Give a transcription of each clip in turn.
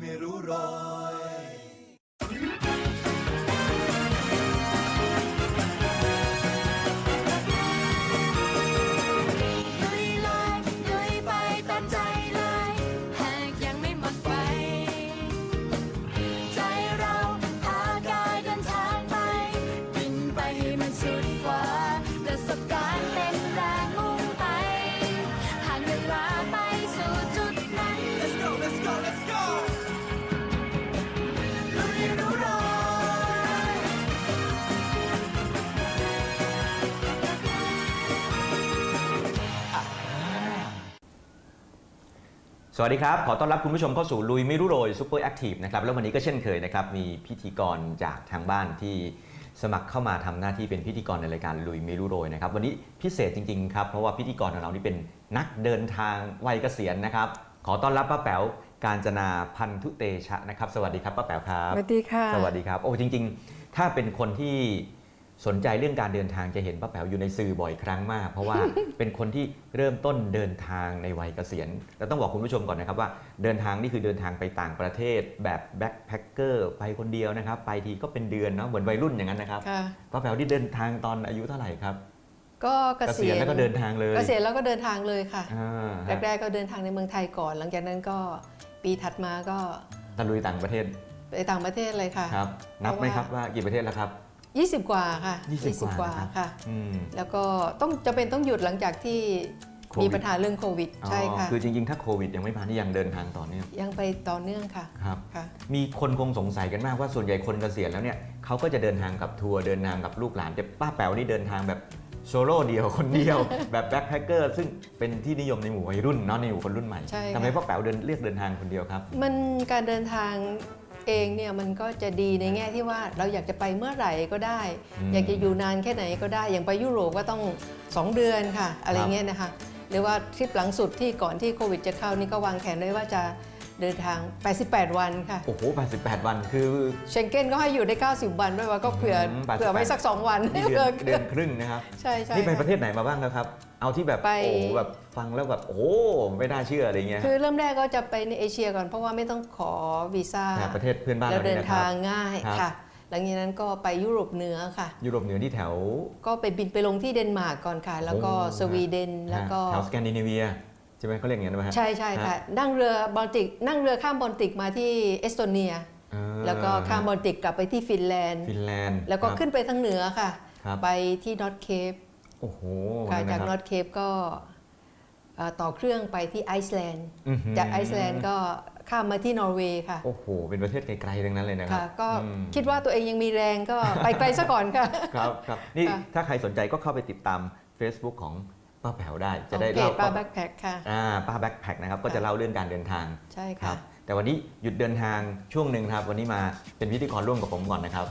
ไวัสดีครับ ขอต้อนรับคุณผู้ชมเข้าสู่ลุยไม่รู้โรยซูเปอร์แอคทีฟนะครับ แล้ววันนี้ก็เช่นเคยนะครับ มีพิธีกรจากทางบ้านที่สมัครเข้ามาทำหน้าที่เป็นพิธีกรในรายการลุยไม่รู้โรยนะครับ วันนี้พิเศษจริงๆครับ เพราะว่าพิธีกรของเรานี่เป็นนักเดินทางวัยเกษียณนะครับ ขอต้อนรับป้าแป๋วการจนาพันธุเตชะนะครับ สวัสดีครับป้าแป๋วครับ สวัสดีค่ะ สวัสดีครับ โอ้จริง ๆ ถ้าเป็นคนที่ สนใจเรื่องการเดินทางจะเห็นป้าแป๋วอยู่ในสื่อบ่อยครั้งมาก เพราะว่าเป็นคนที่เริ่มต้นเดินทางในวัยเกษียณแล้วต้องบอกคุณผู้ชมก่อนนะครับว่าเดินทางนี่คือเดินทางไปต่างประเทศ แบบแบ็คแพคเกอร์ไปคนเดียวนะครับ ไปทีก็เป็นเดือนเนาะเหมือนวัยรุ่นอย่างนั้นนะครับค่ะป้าแป๋วที่เดินทางตอนอายุเท่าไหร่ครับก็เกษียณแล้วก็เดินทางเลยเกษียณแล้วก็เดินทางเลยค่ะอ่าฮะแรกๆก็เดินทางในเมืองไทยก่อน หลังจากนั้นก็ปีถัดมาก็ตะลุยต่างประเทศ ไปต่างประเทศเลยค่ะครับนับไหมเพราะว่าครับว่ากี่ประเทศแล้วครับ 20 กว่าค่ะ20 กว่านะครับค่ะอืมแล้วก็ต้องจะเป็นต้องหยุดหลังจากที่โควิดมีปัญหาเรื่องโควิดใช่ค่ะอ๋อคือจริงๆ ถ้าโควิดยังไม่มานี่ยังเดินทางต่อเนื่องยังไปต่อเนื่องค่ะครับค่ะมีคนคงสงสัยกันมากว่าส่วนใหญ่คนเกษียณแล้วเนี่ยเขาก็จะเดินทางกับทัวร์เดินทางกับลูกหลานแต่ป้าแป๋วนี่เดินทางแบบโซโล่เดียวคนเดียวแบบแบ็คแพคเกอร์ซึ่งเป็นที่นิยมในหมู่วัยรุ่นเนาะในหมู่คนรุ่นใหม่ใช่ค่ะทำไมป้าแป๋วเดินเรียกเดินทางคนเดียวครับ มันการเดินทาง เองเนี่ยมันก็จะดีในแง่ที่ว่าเราอยากจะไปเมื่อไหร่ก็ได้อืมอยากจะอยู่นานแค่ไหนก็ได้ อย่างไปยุโรปก็ต้อง 2 เดือนค่ะ อะไรเงี้ยนะคะ หรือว่าทริปหลังสุดที่ก่อนที่โควิดจะเข้านี่ก็วางแผนไว้ว่าจะ เดินทาง 88 วันค่ะ โอ้โห 88 วันคือ เชงเก้นก็ให้อยู่ได้ 90 วันด้วยว่าก็เผื่ออืม88 เผื่อไว้สัก 2 วันนี่เดือนผื่เดือนครึ่งนะครับ ใช่ใช่นี่ไปค่ะ ประเทศไหนมาบ้างแล้วครับ เอาที่แบบไป โอ้โหแบบฟังแล้วแบบโอ้โหไม่น่าเชื่ออะไรเงี้ยคือเริ่มแรกก็จะไปในเอเชียก่อนเพราะว่าไม่ต้องขอวีซ่าแถบประเทศเพื่อนบ้านแล้วเราเดิเนี่ยนนะครับทางง่ายครับ ค่ะ หลังจากนั้นก็ไปยุโรปเหนือค่ะ ยุโรปเหนือที่แถวก็ไปบินไปลงที่เดนมาร์กก่อนค่ะ แล้วก็โอ้สวีเดนแล้วก็ แถวสแกนดิเนเวีย ใช่ไหมเขาเรียกอย่างนั้นไหมฮะ ใช่ใช่ค่ะนั่งเรือบอลติก นั่งเรือข้ามบอลติกมาที่เอสโตเนีย อ่าแล้วก็ข้ามบอลติกกลับไปที่ฟินแลนด์ ฟินแลนด์แล้วก็ครับ ขึ้นไปทางเหนือค่ะ ครับ ไปที่นอตเคปโอ้โหค่ะนั่นจากนะนคอรับตเคปก็เอ่อต่อเครื่องไปที่ไอซ์แลนด์อื้อหือจากไอซ์แลนด์ก็ข้ามมาที่นอร์เวย์ค่ะโอ้โห เป็นประเทศไกลๆทั้งนั้นเลยนะครัค่ะก็อืมคิดว่าตัวเองยังมีแรงก็ไปไกลซะก่อนค่ะ ครับครับนี่ค่ะ ถ้าใครสนใจก็เข้าไปติดตาม Facebook ของ ป้าแป๋วได้จะได้ของเพเล่าจป้าแบ็คแพคค่ะอ่าป้าแบ็คแพคนะครับก็จะเล่าเรื่องการเดินทางใช่ครัค่ะบแต่วันนี้หยุดเดินทางช่วงหนึ่งครับ วันนี้มาเป็นพิธีกรร่วมกับผมก่อนนะครับ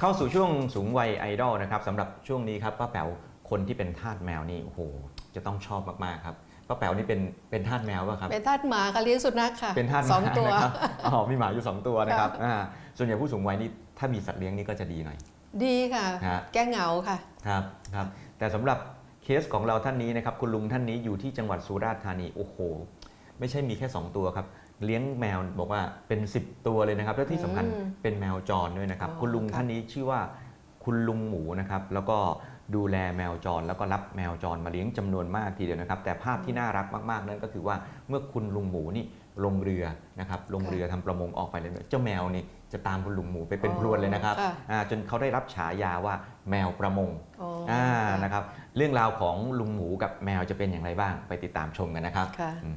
เข้าสู่ช่วงสูงวัยไอดอลนะครับสำหรับช่วงนี้ครับป้าแป๋วคนที่เป็นทาสแมวนี่โอ้โหจะต้องชอบมากๆครับป้าแป๋วนี่เป็นเป็นทาสแมวป่ะครับเป็นทาสหมาค่ะเลี้ยงสุนัขค่ะเป็นทาสสองหมาตัวนะครับอ๋อมีหมาอยู่ 2 ตัวนะครับอ่าส่วนใหญ่ผู้สูงวัยนี่ ถ้ามีสัตว์เลี้ยงนี่ก็จะดีหน่อย ดีค่ะ ฮะ แก้เหงาค่ะ ครับครับแต่สำหรับเคสของเราท่านนี้นะครับคุณลุงท่านนี้อยู่ที่จังหวัดสุราษฎร์ธานีโอ้โห ไม่ใช่มีแค่ 2 ตัวครับ เลี้ยงแมวบอกว่าเป็น 10 ตัวเลยนะครับ แล้วที่สำคัญอืมเป็นแมวจรด้วยนะครับ อ๋อคุณลุงค่ะ ท่านนี้ชื่อว่าคุณลุงหมูนะครับ แล้วก็ ดูแลแมวจร แล้วก็รับแมวจรมาเลี้ยงจำนวนมากทีเดียวนะครับ แต่ภาพที่น่ารักมากๆ นั่นก็คือว่าเมื่อคุณลุงหมูนี่ลงเรือนะครับลงเรือทำประมงออกไปเลยเจ้าแมวนี่จะตามคุณลุงหมูไปเป็นพรวนเลยนะครับค่ะอ่าจนเขาได้รับฉายาว่าแมวประมงอ๋ออ่าค่ะนะครับเรื่องราวของลุงหมูกับแมวจะเป็นอย่างไรบ้างไปติดตามชมกันนะครับค่ะอืม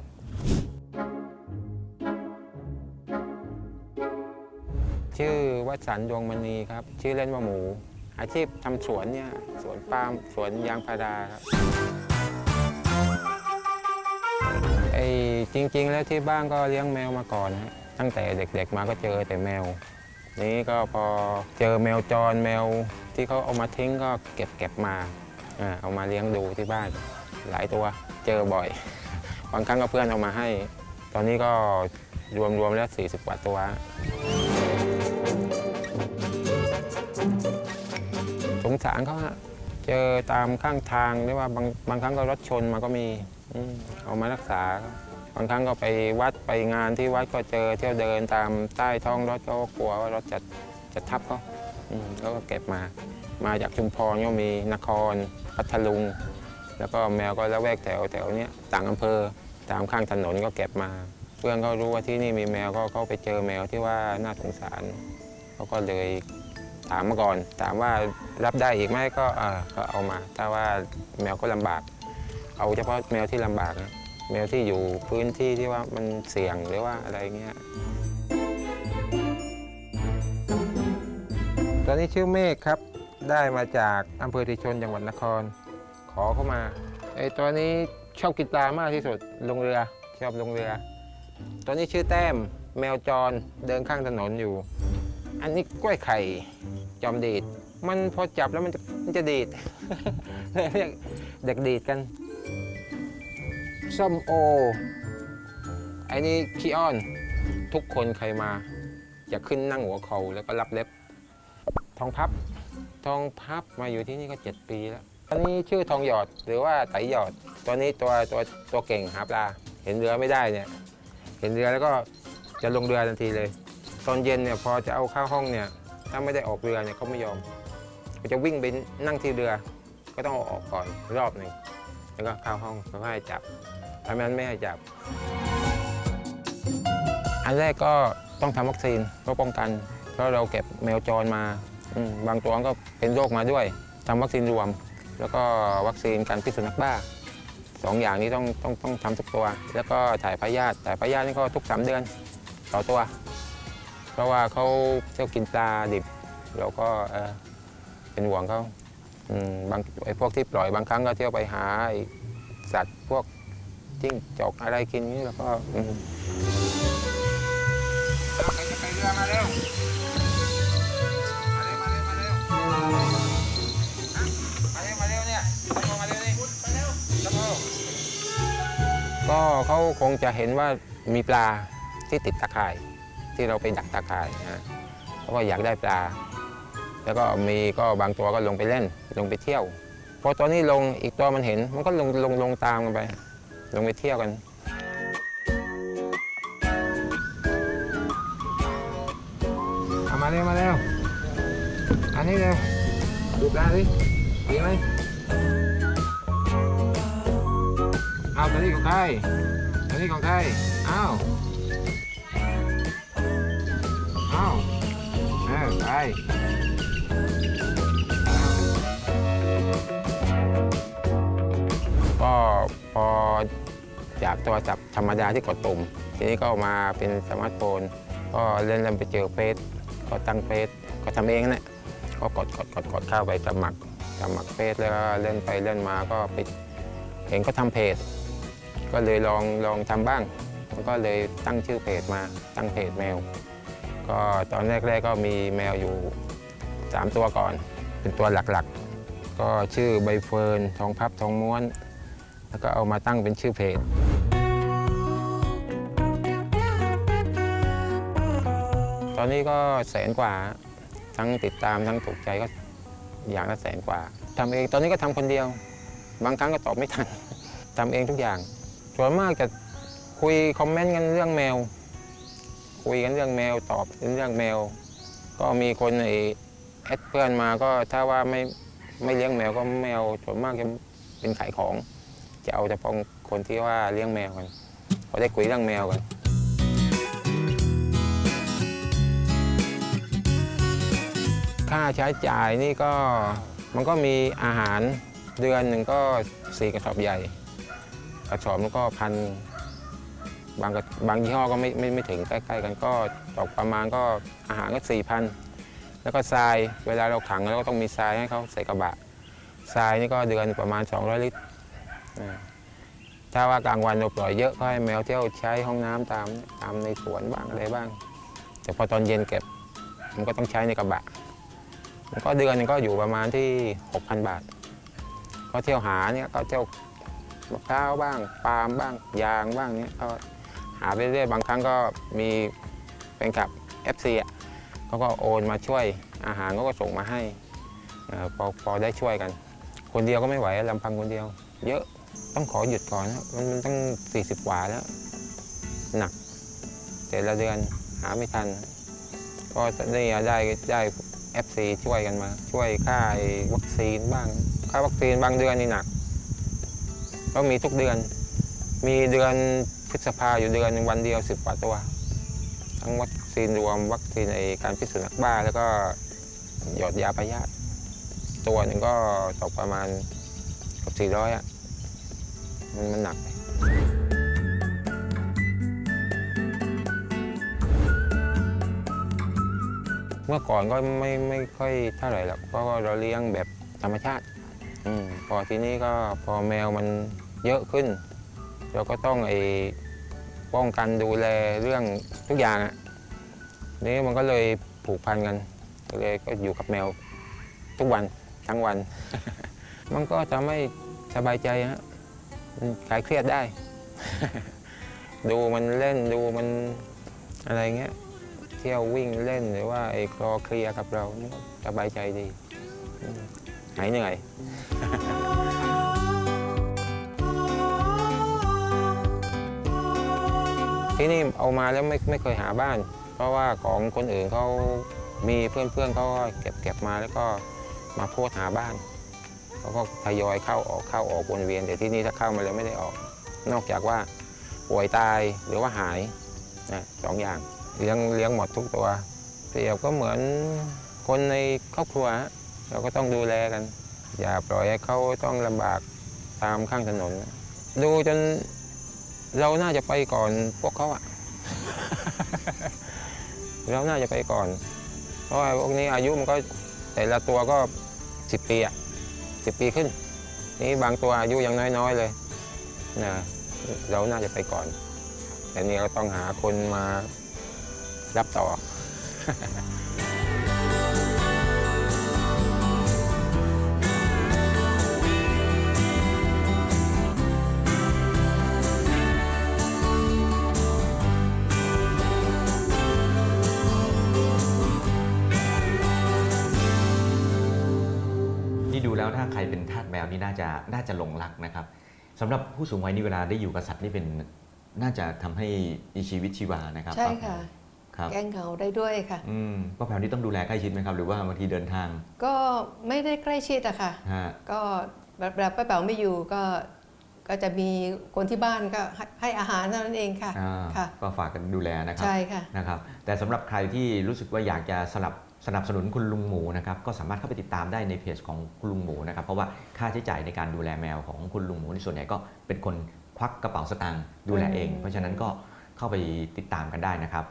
ชื่อวัสันต์ดวงมณีครับ ชื่อเล่นว่าหมู อาชีพทำสวนเนี่ยสวนปาล์มสวนยางพาราครับไอ้จริง ๆ แล้วที่บ้านก็เลี้ยงแมวมาก่อนฮะตั้งแต่เด็กๆมาก็เจอแต่แมว นี้ก็พอเจอแมวจรแมวที่เขาเอามาทิ้งก็เก็บเก็บมาอ่าเอามาเลี้ยงดูที่บ้าน หลายตัวเจอบ่อย บางครั้งก็เพื่อนเอามาให้ ตอนนี้ก็รวมๆแล้ว 40 กว่าตัว สารเขาฮะเจอตามข้างทางหรือว่าบางบางครั้งก็รถชนมาก็มีอืมเอามารักษา บางครั้งก็ไปวัดไปงานที่วัดก็เจอเที่ยวเดินตามใต้ท้องรถก็กลัวว่ารถจะจะทับเขาอืมแล้วก็เก็บมา มาจากชุมพรก็มีนครพัทลุง แล้วก็แมวก็ละแวกแถวแถวเนี้ยต่างอำเภอตามข้างถนนก็เก็บมา เพื่อนเขารู้ว่าที่นี่มีแมวก็เขาไปเจอแมวที่ว่าน่าสงสารเขาก็เลยถามมาก่อน ถามว่า รับได้อีกไหมก็เออก็เอามา ถ้าว่าแมวก็ลำบาก เอาเฉพาะแมวที่ลำบากนะแมวที่อยู่พื้นที่ที่ว่ามันเสี่ยงหรือว่าอะไรเงี้ย ตอนนี้ชื่อเมฆครับ ได้มาจากอำเภอติชนจังหวัดนคร ขอเข้ามาไอ้ตัวนี้ชอบกินปลามากที่สุดลงเรือชอบลงเรือ ตัวนี้ชื่อแต้มแมวจรเดินข้างถนนอยู่ อันนี้กล้วยไข่จอมดีด มันพอจับแล้วมันจะมันจะดีดเลยเรียกเด็กดีดกันส้มโอไอ้นี่ขี้อ้อน ทุกคนใครมา จะขึ้นนั่งหัวเขาแล้วก็รับเล็บ ทองพับ ทองพับมาอยู่ที่นี่ก็ 7 ปีแล้วอันนี้ชื่อทองหยอดหรือว่าไตหยอด ตัวนี้ตัวตัวตัวเก่งหาปลา เห็นเรือไม่ได้เนี่ย เห็นเรือแล้วก็จะลงเรือทันทีเลย ตอนเย็นเนี่ยพอจะเอาเข้าห้องเนี่ย ถ้าไม่ได้ออกเรือเนี่ยเขาไม่ยอม เขาจะวิ่งไปนั่งที่เรือ ก็ต้องเอาออกก่อนรอบหนึ่งแล้วก็เข้าห้องเขาให้จับถ้าไม่นั้นไม่ให้จับ อันแรกก็ต้องทำวัคซีนเพื่อป้องกัน เพราะเราเก็บแมวจรมาบางตัวก็เป็นโรคมาด้วยทำวัคซีนรวม แล้วก็วัคซีนการพิษสุนัขบ้าสองอย่างนี้ต้องต้องต้องทำทุกตัว แล้วก็ถ่ายพยาธิถ่ายพยาธินี่ก็ทุก3เดือนต่อตัว เพราะว่าเขาเที่ยวกินปลาดิบเราก็ เป็นห่วงเขาอืมบางไอ้พวกที่ปล่อยบางครั้งก็เที่ยวไปหาไอ้สัตว์พวกจิ้งจอกอะไรกินนี่แล้วก็อืมใครจะไปเรือมาเร็ว มาเร็ว มาเร็ว มาเร็วฮะมาเร็ว มาเร็วเนี่ยตะโกนมาเร็วนี่มาเร็วตะโกนก็เขาคงจะเห็นว่ามีปลาที่ติดตะข่าย ที่เราไปดักตะข่ายนะเขาก็อยากได้ปลา แล้วก็มีก็บางตัวก็ลงไปเล่น ลงไปเที่ยวพอตัวนี้ลงอีกตัวมันเห็น มันก็ลงลงลงตามกันไป ลงไปเที่ยวกัน เอามาเร็วมาเร็วอันนี้เร็วดูปลาดิดีไหมเอาตัวนี้ของใครตัวนี้ของใครเอาเอาเออไป พอจากโทรศัพท์ธรรมดาที่กดปุ่ม ทีนี้ก็มาเป็นสมาร์ทโฟน ก็เล่นเล่นไปเจอเฟซก็ตั้งเฟซก็ทำเองนะก็กดกดกดกดเข้าไปสมัครสมัครเฟซแล้วก็เล่นไปเล่นมาก็ไปเห็นก็ทำเพจ ก็เลยลองลองทำบ้างก็เลยตั้งชื่อเพจมาตั้งเพจแมว ก็ตอนแรกๆก็มีแมวอยู่ 3 ตัวก่อน เป็นตัวหลักๆ ก็ชื่อใบเฟิร์นทองพับทองม้วน แล้วก็เอามาตั้งเป็นชื่อเพจตอนนี้ก็แสนกว่าทั้งติดตามทั้งถูกใจก็อย่างละแสนกว่าทำเองตอนนี้ก็ทำคนเดียว บางครั้งก็ตอบไม่ทันทำเองทุกอย่างส่วนมากจะคุยคอมเมนต์กันเรื่องแมว คุยกันเรื่องแมวตอบเรื่องแมว ก็มีคนไอ้แอดเพื่อนมาก็ถ้าว่าไม่ไม่เลี้ยงแมวก็แมวส่วนมากจะเป็นขายของ จะเอาเฉพาะคนที่ว่าเลี้ยงแมวกันเขาได้คุยเรื่องแมวกันค่าใช้จ่ายนี่ก็มันก็มีอาหารเดือนหนึ่งก็สี่กระสอบใหญ่ กระสอบมันก็พันบางบางยี่ห้อก็ไม่ไม่ไม่ถึงใกล้ๆกันก็ตกประมาณก็อาหารก็สี่พันแล้วก็ทรายเวลาเราขังเราก็ต้องมีทรายให้เขาใส่กระบะทรายนี่ก็เดือนประมาณ 200 ลิตร ถ้าว่ากลางวันเราปล่อยเยอะก็ให้แมวเที่ยวใช้ห้องน้ำตามตามในสวนบ้างอะไรบ้าง แต่พอตอนเย็นเก็บมันก็ต้องใช้ในกระบะมันก็เดือนนึงก็อยู่ประมาณที่ 6,000 บาท ก็เที่ยวหาเนี่ยก็เที่ยวมะพร้าวบ้างปาล์มบ้างยางบ้างเนี่ยก็หาไปเรื่อยๆบางครั้งก็มีเป็นกับ FC อะเขาก็โอนมาช่วยอาหารเขาก็ส่งมาให้อพอพอได้ช่วยกัน คนเดียวก็ไม่ไหวลำพังคนเดียว เยอะ ต้องขอหยุดก่อนนะมันมันต้อง40กว่าแล้ว หนักแต่ละเดือนหาไม่ทัน ก็ได้ได้ได้ FC ช่วยกันมา ช่วยค่าวัคซีนบ้าง ค่าวัคซีนบางเดือนนี่หนัก ก็มีทุกเดือน มีเดือนพฤษภาอยู่เดือนหนึ่งวันเดียวสิบกว่าตัว ทั้งวัคซีนรวมวัคซีนในการพิษสุนัขบ้า แล้วก็หยอดยาพยาธิตัวหนึ่งก็ตกประมาณเกับสี่ร้อยอะ มันมันหนักไปเมื่อก่อนก็ไม่ไม่ค่อยเท่าไหร่หรอกเพราะว่าเราเลี้ยงแบบธรรมชาติอมพอทีนี้ก็พอแมวมันเยอะขึ้น เราก็ต้องไอ้ป้องกันดูแลเรื่องทุกอย่างอะนี่มันก็เลยผูกพันกันก็เลยก็อยู่กับแมวทุกวันทั้งวัน มันก็ทำให้สบายใจฮะมัน คลายเครียดได้ ดูมันเล่นดูมันอะไรเงี้ย เที่ยววิ่งเล่นหรือว่าไอ้คลอเคลียร์กับเรานี่ก็สบายใจดีอืมหายเหนื่อยที่นี่เอามาแล้วไม่ไม่เคยหาบ้าน เพราะว่าของคนอื่นเขามีเพื่อนๆเขาก็เก็บเก็บมาแล้วก็มาโพสต์หาบ้าน เขาก็ทยอยเข้าออกเข้าออกวนเวียน แต่ที่นี่ถ้าเข้ามาแล้วไม่ได้ออก นอกจากว่าป่วยตายหรือว่าหายนะสองอย่างเลี้ยงเลี้ยงหมดทุกตัวเปรียบก็เหมือนคนในครอบครัว เราก็ต้องดูแลกัน อย่าปล่อยให้เขาต้องลำบากตามข้างถนน ดูจนเราน่าจะไปก่อนพวกเขาอะเราน่าจะไปก่อน เพราะว่าพวกนี้อายุมันก็แต่ละตัวก็สิบปีอะ สิบปีขึ้น นี่บางตัวอายุยังน้อยๆเลยนะเราน่าจะไปก่อน แต่นี่เราต้องหาคนมารับต่อ นี่น่าจะน่าจะหลงรักนะครับสำหรับผู้สูงวัยนี่เวลาได้อยู่กับสัตว์นี่เป็นน่าจะทำให้มีชีวิตชีวานะครับใช่ค่ะ ครับแก้เหงาได้ด้วยค่ะ อืมป้าแพรวนี่ต้องดูแลใกล้ชิดไหมครับ หรือว่าบางทีเดินทางก็ไม่ได้ใกล้ชิดอะค่ะ ฮะก็แบบแบบป้าแป๋วไม่อยู่ก็ก็จะมีคนที่บ้านก็ให้ให้อาหารเท่านั้นเองค่ะ อ่าค่ะ ก็ฝากกันดูแลนะครับ ใช่ค่ะ นะครับแต่สำหรับใครที่รู้สึกว่าอยากจะสนับ สนับสนุนคุณลุงหมูนะครับก็สามารถเข้าไปติดตามได้ในเพจของคุณลุงหมูนะครับเพราะว่าค่าใช้จ่ายในการดูแลแมวของคุณลุงหมูในส่วนใหญ่ก็เป็นคนควักกระเป๋าสตางค์ดูแลเองอืมเพราะฉะนั้นก็เข้าไปติดตามกันได้นะครับ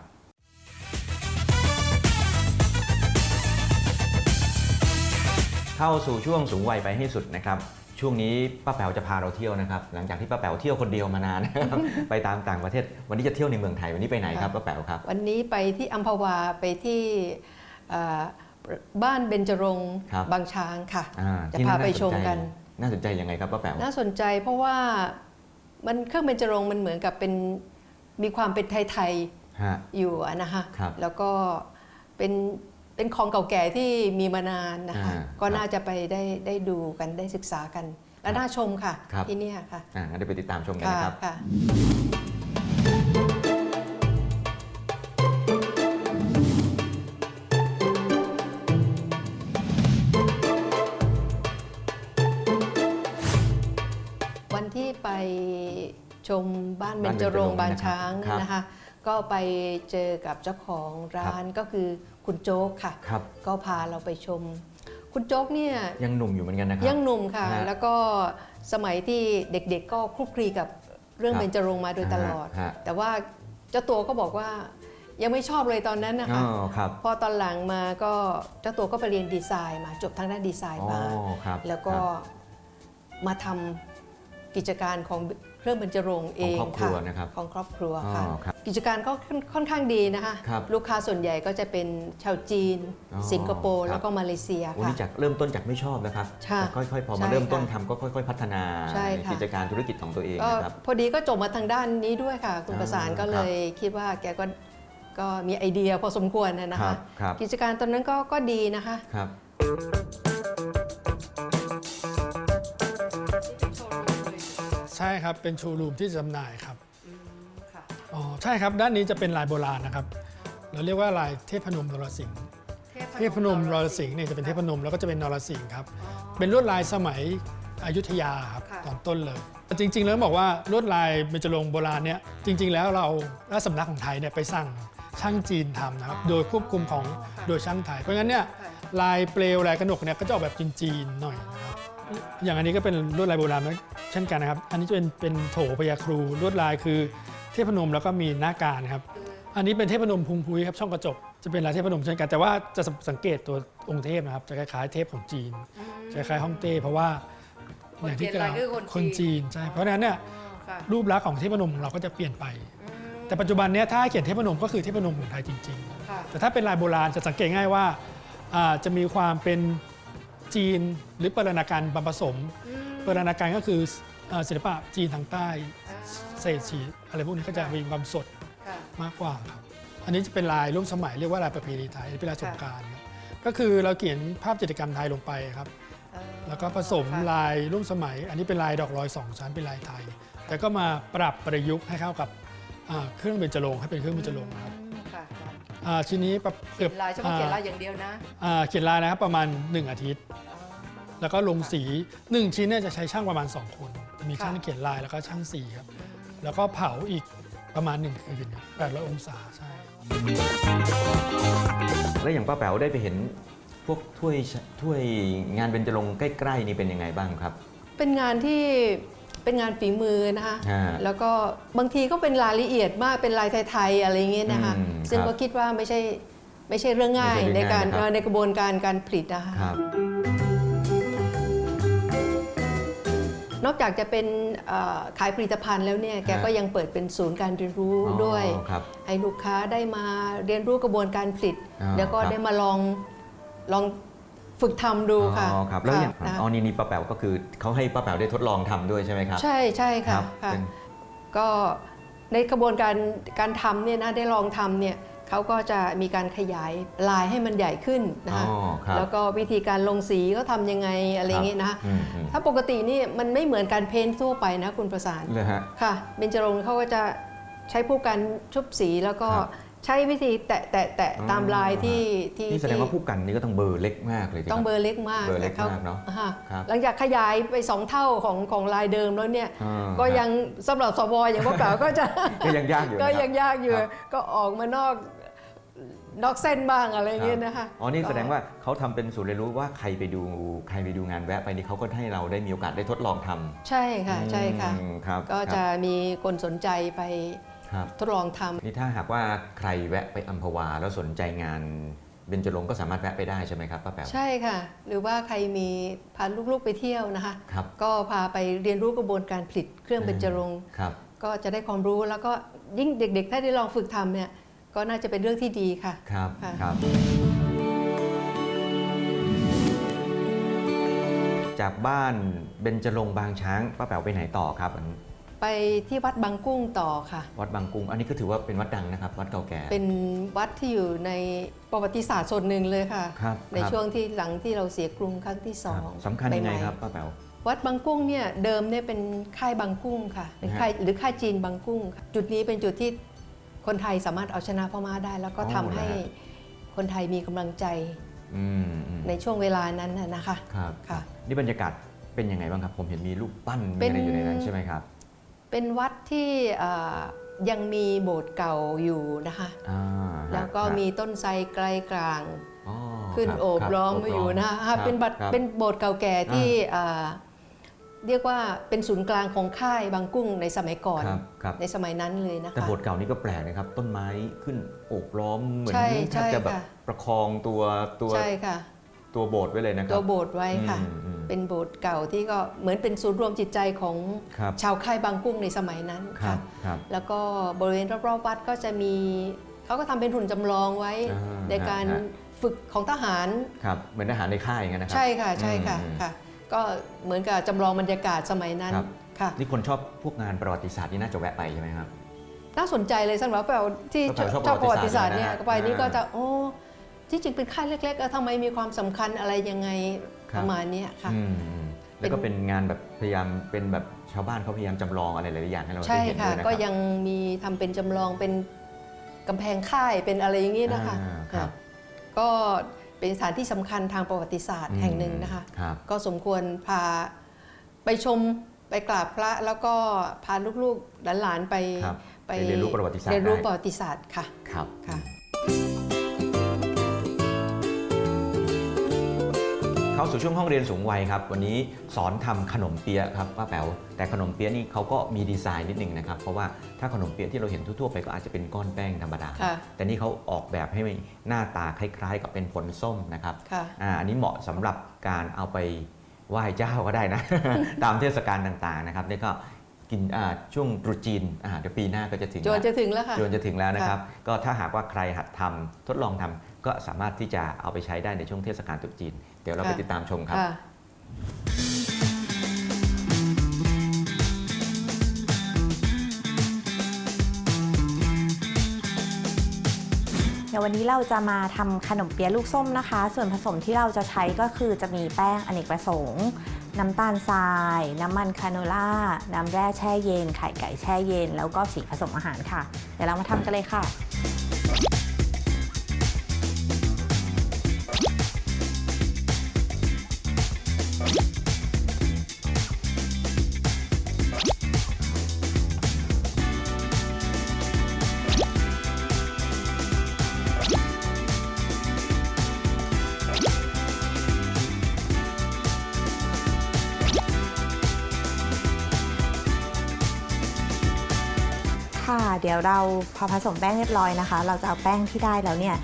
เข้าสู่ช่วงสูงวัยไปให้สุดนะครับช่วงนี้ป้าแป๋วจะพาเราเที่ยวนะครับหลังจากที่ป้าแป๋วเที่ยวคนเดียวมานานนะครับไปตามต่างประเทศ วันนี้จะเที่ยวในเมืองไทยวันนี้ไปไหนครับป้าแป๋วครับ วันนี้ไปที่อัมพวาไปที่เอ่อ บ้านเบญจรงค์ครับบางช้างค่ะ อ่าจะที่พาน่ไปสชมกัน น่าสนใจยังไงครับป้าแป๋ว น่าสนใจเพราะว่ามันเครื่องเบญจรงค์มันเหมือนกับเป็นมีความเป็นไทย ฮะ ๆ อยู่อะนะคะครับแล้วก็เป็นเป็นของเก่าแก่ที่มีมานานนะคะ อ่าก็ครับน่าจะไปได้ได้ดูกันได้ศึกษากัน และน่าชมค่ะ ครับ ที่เนี่ยค่ะอ่างั้นเดี๋ยวไปติดตามชมกันค่ะนะครับ ค่ะ ชมบ้านเบญจรงค์บ้าบานนเบญจรงค์ช้างครับนะคะ ก็ไปเจอกับเจ้าของร้านก็คือคุณโจ๊กค่ะครับก็พาเราไปชม คุณโจ๊กเนี่ยยังหนุ่มอยู่เหมือนกันนะครับยังหนุ่มค่ะฮะแล้วก็สมัยที่เด็กๆก็คลุกคลีกับเรื่องครับเบญจรงค์มาโดยตลอดฮะแต่ว่าเจ้าตัวก็บอกว่ายังไม่ชอบเลยตอนนั้นนะอ๋คะอครับพอตอนหลังมาก็เจ้าตัวก็ไปเรียนดีไซน์มาจบทางด้านดีไซอ๋น์อมาครับแล้วก็ครับมาทำกิจการของ เครื่องบรรจรงค์เองของครอบครัวค่ะนะครับของครอบครัวอ๋อค่ะครับกิจการก็ค่อนข้างดีนะคะครับลูกค้าส่วนใหญ่ก็จะเป็นชาวจีนอ๋อสิงคโปร์ครับแล้วก็มาเลเซียวันค่ะนี้จากเริ่มต้นจากไม่ชอบนะครับใช่แต่ค่อยๆ พอใช่มาเริ่มต้นค่ะทำก็ค่อย ๆ พัฒนาใช่ค่ะกิจการธุรกิจของตัวเองก็นะครับพอดีก็จบมาทางด้านนี้ด้วยค่ะ คุณอ่าประสานก็ครับเลยคิดว่าแกก็ก็มีไอเดียพอสมควรนะนะครัคะบครับกิจการตอนนั้นก็ก็ดีนะคะครับ ใช่ครับเป็นโชว์รูมที่จำหน่ายครับอืมค่ะอ๋อใช่ครับด้านนี้จะเป็นลายโบราณนะครับ เราเรียกว่าลายเทพนมนรสิงห์เทพนมนรสิงห์เนี่ยจะเป็นเทพนมแล้วก็จะเป็นนรสิงห์ครับเป็นลวดลายสมัยอยุธยาครับค่ะ ตอนต้นเลย จริง ๆ แล้วบอกว่าลวดลายเบญจรงค์โบราณเนี่ยจริง ๆ แล้วเราราชสำนักของไทยเนี่ยไปสั่งช่างจีนทำนะครับโดยควบคุมของโดยช่างไทยเพราะงั้นเนี่ย ค่ะ ลายเปลวลายกระหนกเนี่ยก็จะออกแบบจีนๆหน่อยนะครับ อย่างอันนี้ก็เป็นลวดลายโบราณเช่นกันนะครับ อันนี้จะเป็นเป็นโถพยาครูลวดลายคือเทพนมแล้วก็มีหน้าการครับ อันนี้เป็นเทพนมพุงพุ้ยครับช่องกระจกจะเป็นลายเทพนมเช่นกัน แต่ว่าจะสังเกตตัวองค์เทพนะครับจะคล้ายๆเทพของจีนจะคล้ายๆฮ่องเต้เพราะว่าคนอย่างเขีที่ยนกลาล่ายวคือคนคนจีนจีนใช่เพราะฉะนั้นเนี่ยอ๋อค่ะรูปลักษณ์ของเทพนมของเราก็จะเปลี่ยนไป แต่ปัจจุบันเนี้ยถ้าให้เขียนเทพนมก็คือเทพนมของไทยจริงๆค่ะแต่ถ้าเป็นลายโบราณจะสังเกตง่ายว่าอ่าจะมีความเป็น จีนหรือปรณาการบำผสม ปรณาการก็คืออ่าศิลปะจีนทางใต้เศษสีอะไรพวกนี้ก็จะมีความสดค่ะมากกว่าครับ อันนี้จะเป็นลายร่วมสมัยเรียกว่าลายประเพณีไทยเป็นลายสงกรารครับก็คือเราเขียนภาพจิตรกรรมไทยลงไปครับเอ่อแล้วก็ผสมค่ะลายร่วมสมัย อันนี้เป็นลายดอกลอยสองชั้นเป็นลายไทย แต่ก็มาปรับประยุกต์ให้เข้ากับอ่าเครื่องเบญจรงค์ให้เป็นเครื่องเบญจรงค์ครับ อืมค่ะค่ะอ่าชิ้นนี้ปรับเขียนลายเฉพาะเขียนลายอย่างเดียวนะอ่าเขียนลายนะครับประมาณ 1 อาทิตย์ แล้วก็ลงสี 1 ชิ้นเนี่ยจะใช้ช่างประมาณ 2 คน มีช่างค่ะเขียนลายแล้วก็ช่างสีครับ แล้วก็เผาอีกประมาณ 1 คืนครับ800องศาใช่ แล้วอย่างป้าแป๋วได้ไปเห็นพวกถ้วยชถ้วยงานเบญจรงค์ใกล้ ๆ นี่เป็นยังไงบ้างครับ เป็นงานที่ เป็นงานฝีมือนะคะฮะแล้วก็บางทีก็เป็นรายละเอียดมากเป็นลายไทยๆอะไรเงี้ยนะคะ อืมซึ่งครับก็คิดว่าไม่ใช่ไม่ใช่เรื่องง่ายไม่ใช่เรื่ในองการง่ายนะครับในกระบวนการการผลิตนะคะ ครับ นอกจากจะเป็นเอ่อขายผลิตภัณฑ์แล้วเนี่ยแกฮะก็ยังเปิดเป็นศูนย์การเรียนรู้ด้วยอ๋อครับให้ลูกค้าได้มาเรียนรู้กระบวนการผลิต อ๋อแล้วก็ครับได้มาลองลอง ฝึกทำดูค่ะอ๋อครับแล้วอย่างค่ะนะอ๋อนี่นี่ป้าแป๋วก็คือเขาให้ป้าแป๋วได้ทดลองทำด้วยใช่ไหมครับ ใช่ใช่ครัค่ะบค่ะเป็นก็ในกระบวนการการทำเนี่ยนะได้ลองทำเนี่ยเขาก็จะมีการขยายลายให้มันใหญ่ขึ้นนะคะอ๋อครับแล้วก็วิธีการลงสีก็ทำยังไงอะไรเงี้ยนะคะอืมอืมถ้าปกตินี่มันไม่เหมือนการเพ้นท์ทั่วไปนะคุณประสานเลยฮะค่ะเบญจรงค์เขาก็จะใช้ผู้กันชุบสีแล้วก็ครับ ใช้วิธีแตะแตะแตะอ๋อตามลายที่ที่นี่แสดงว่าที่ผู้กันนี่ก็ต้องเบอร์เล็กมากเลยสิคต้องเบอร์เล็กมากเบอร์เล็กแต่ขมากเนอะอ่ฮครับหลังจากขยายไปสองเท่าของของลายเดิมแล้วเนี่ยอ่าก็ครับยังสำหรับสวอย่างพวกเราก็จะก็ยังยากอยู่ก็นะครับยังยากอยู่ครับก็ออกมานอกนอกเส้นบ้างอะไรเงี้ยนะคะ อ๋อ นี่ก็แสดงว่าเขาทำเป็นศูนย์เรียนรู้ว่าใครไปดูใครไปดูงานแวะไปนี่เขาก็ให้เราได้มีโอกาสได้ทดลองทำใช่ค่ะ ใช่ค่ะอืมครับก็จะมีคนสนใจไปครับ ทดลองทำนี่ถ้าหากว่าใครแวะไปอัมพวาแล้วสนใจงานเบญจรงค์ก็สามารถแวะไปได้ใช่ไหมครับป้าแป๋วใช่ค่ะ หรือว่าใครมีพาลูกๆไปเที่ยวนะคะครับก็พาไปเรียนรู้กระบวนการผลิตเครื่องเบญจรงค์ครับก็จะได้ความรู้แล้วก็ยิ่งเด็กๆ ถ้าได้ลองฝึกทำเนี่ยก็น่าจะเป็นเรื่องที่ดีค่ะครับค่ะครับ จากบ้านเบญจรงค์บางช้างป้าแป๋วไปไหนต่อครับอัน ไปที่วัดบางกุ้งต่อค่ะ วัดบางกุ้ง อันนี้ก็ถือว่าเป็นวัดดังนะครับ วัดเก่าแก่ เป็นวัดที่อยู่ในประวัติศาสตร์ส่วนหนึ่งเลยค่ะ ครับในครับ ช่วงที่หลังที่เราเสียกรุงครั้งที่สคอรับงสำคัญยังไงใหม่ๆครับป้าแป๋ว วัดบางกุ้งเนี่ยเดิมเนี่ยเป็นค่ายบางกุ้งค่ะเป็นนะฮะค่ายหรือค่ายจีนบางกุ้งค่ะจุดนี้เป็นจุดที่คนไทยสามารถเอาชนะพม่าได้ แล้วก็อ๋อทำให้เหรอฮะ คนไทยมีกำลังใจอืมอืมในช่วงเวลานั้นน่ะนะคะ ครับ ค่ะ นี่บรรยากาศเป็นยังไงบ้างครับ ผมเห็นมีรูปปั้นมีเป็น อะไรอยู่ในนั้นใช่ไหมครับ เป็นวัดที่เอ่อยังมีโบสถ์เก่าอยู่นะคะอ่าฮะแล้วก็ครับมีต้นไทรไกลกลางอ๋อขึ้นครับโอบครับล้อมโบมาอยู่นะคคะรับเป็นบัตรครับเป็นโบสถ์เก่าแก่ที่เอ่อเรียกว่าเป็นศูนย์กลางของค่ายบางกุ้งในสมัยก่อนครับครับในสมัยนั้นเลยนะคะแต่โบสถ์เก่านี่ก็แปลกนะครับ ต้นไม้ขึ้นโอบล้อมเหมือนใช่แทบจะแบบใช่ค่ะประคองตัวตัวใช่ค่ะ ตัวโบสถ์ไว้เลยนะครัตัวโบสถ์ไว้ค่ะ อืมอืม เป็นโบสถ์เก่าที่ก็เหมือนเป็นศูนย์รวมจิตใจของครับ ชาวค่ายบางกุ้งในสมัยนั้นครัค่ะบครับ แล้วก็บริเวณรอบๆวัดก็จะมีเขาก็ทำเป็นหุ่นจำลองไว้ อ่าในการฮะ ฝึกของทหาร ครับ เหมือนทหารในค่ายอย่างนั้นนะครั ใช่ค่ะใช่ค่ะอืมค่ะ ก็เหมือนกับจำลองบรรยากาศสมัยนั้นครับ ค่ะ นี่คนชอบพวกงานประวัติศาสตร์นี่น่าจะแวะไปใช่ไหมครับ น่าสนใจเลยสำหรับเราที่ก็แปลว่าชอบชอบประวัติศาสตร์ประวัติศาสตร์เนี่ยนะฮะก็ไปนี่อ่าก็จะโอ้ ที่จริงเป็นค่ายเล็กๆเออทำไมมีความสำคัญอะไรยังไงครับ ประมาณเนี้ยค่ะ อืมอืมแล้วก็เป็นงานแบบพยายามเป็นแบบชาวบ้านเขาพยายามจำลองอะไรหลายๆอย่างให้เราใช่ได้เห็นค่ะ ด้วยนะครับก็ยังมีทำเป็นจำลองเป็นกำแพงค่ายเป็นอะไรอย่างนี้นะคะอ่าครับก็เป็นสถานที่สำคัญทางประวัติศาสตร์แห่งหนึ่งนะคะ ครับ ก็สมควรพาไปชมไปกราบพระแล้วก็พาลูกๆหลานๆไปครับไปเรียนรู้ประวัติศาสตร์เรียนรู้ได้ ประวัติศาสตร์ค่ะ ครับค่ะ เข้าสู่ช่วงห้องเรียนสูงวัยครับ วันนี้สอนทำขนมเปี๊ยะครับป้าแป๋วแต่ขนมเปี๊ยะนี่เขาก็มีดีไซน์นิดนึงนะครับ เพราะว่าถ้าขนมเปี๊ยะที่เราเห็นทั่วๆไปก็อาจจะเป็นก้อนแป้งธรรมดาค่ะแต่นี่เขาออกแบบให้หน้าตาคล้ายๆ กับเป็นผลส้มนะครับค่ะอ่าอันนี้เหมาะสำหรับการเอาไปไหว้เจ้าก็ได้นะ ตามเทศกาลต่างๆนะครับนี่ก็กินอ่าช่วงตรุษจีนอ่าเดี๋ยวปีหน้าก็จะถึงจวนแล้วจะถึงแล้วค่ะจวนจะถึงแล้วนะครับ ก็ถ้าหากว่าใครหัดทำทดลองทำก็สามารถที่จะเอาไปใช้ได้ในช่วงเทศกาลตรุษจีน เดี๋ยวเราไปค่ะติดตามชมครับค่ะเดี๋ยววันนี้เราจะมาทำขนมเปี๊ยะลูกส้มนะคะ ส่วนผสมที่เราจะใช้ก็คือจะมีแป้งอเนกประสงค์ น้ำตาลทราย น้ำมันคาโนล่า น้ำแร่แช่เย็น ไข่ไก่แช่เย็น แล้วก็สีผสมอาหารค่ะ เดี๋ยวเรามาทำกันเลยค่ะ เดี๋ยวเราพอผสมแป้งเรียบร้อยนะคะ เราจะเอาแป้งที่ได้แล้วเนี่ย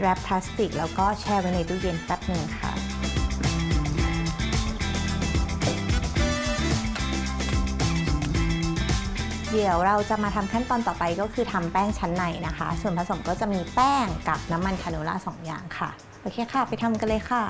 แรปพลาสติก แล้วก็แช่ไว้ในตู้เย็นแป๊บหนึ่งค่ะเดี๋ยวเราจะมาทำขั้นตอนต่อไปก็คือทำแป้งชั้นในนะคะ ส่วนผสมก็จะมีแป้งกับน้ำมันคาโนล่าสองอย่างค่ะ โอเคค่ะ ไปทำกันเลยค่ะ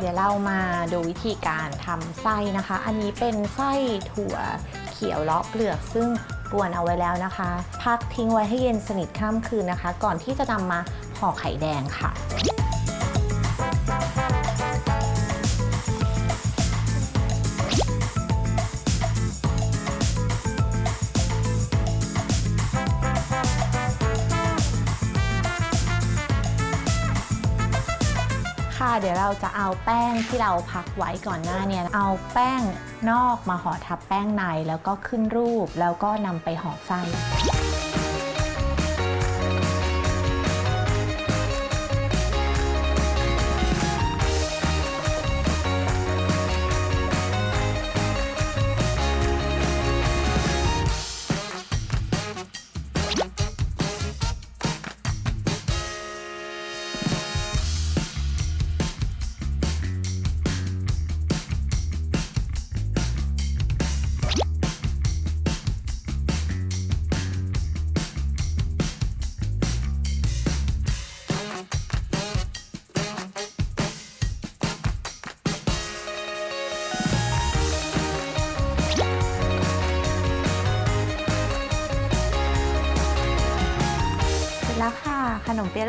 เดี๋ยวเรามาดูวิธีการทำไส้นะคะ อันนี้เป็นไส้ถั่วเขียวเลาะเปลือกซึ่งกวนเอาไว้แล้วนะคะ พักทิ้งไว้ให้เย็นสนิทข้ามคืนนะคะ ก่อนที่จะนำมาห่อไข่แดงค่ะ ดี๋ยวเราจะเอาแป้งที่เราพักไว้ก่อนหน้าเนี่ยเอาแป้งนอกมาห่อทับแป้งในแล้วก็ขึ้นรูปแล้วก็นำไปห่อไส้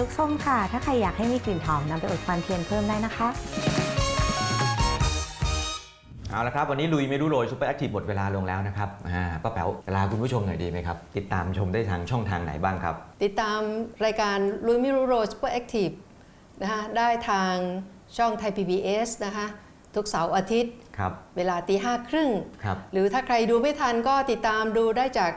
กส้มค่ะ ถ้าใครอยากให้มีกลิ่นหอมนำไปอุดควันเทียนเพิ่มได้นะคะ เอาละครับ วันนี้ลุยไม่รู้โรยซูเปอร์แอคทีฟหมดเวลาลงแล้วนะครับอ่าป้าแป๋วลาคุณผู้ชมหน่อยดีไหมครับ ติดตามชมได้ทางช่องทางไหนบ้างครับ ติดตามรายการลุยมิรูโรสเปอร์แอคทีฟนะคะได้ทางช่องไทย PBS นะคะทุกเสาร์อาทิตย์ ครับ เวลาตีห้าครึ่ง ครับ หรือถ้าใครดูไม่ทันก็ติดตามดูได้จาก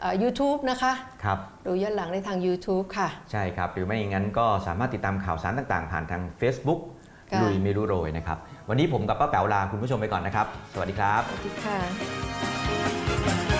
เอ่อ YouTube นะคะครับดูย้อนหลังได้ทาง YouTube ค่ะ ใช่ครับ หรือไม่อย่างนั้นก็สามารถติดตามข่าวสารต่างๆ ผ่านทาง Facebook ค่ะลุยไม่รู้โรยนะครับ วันนี้ผมกับป้าแป๋วลาคุณผู้ชมไปก่อนนะครับ สวัสดีครับ สวัสดีค่ะ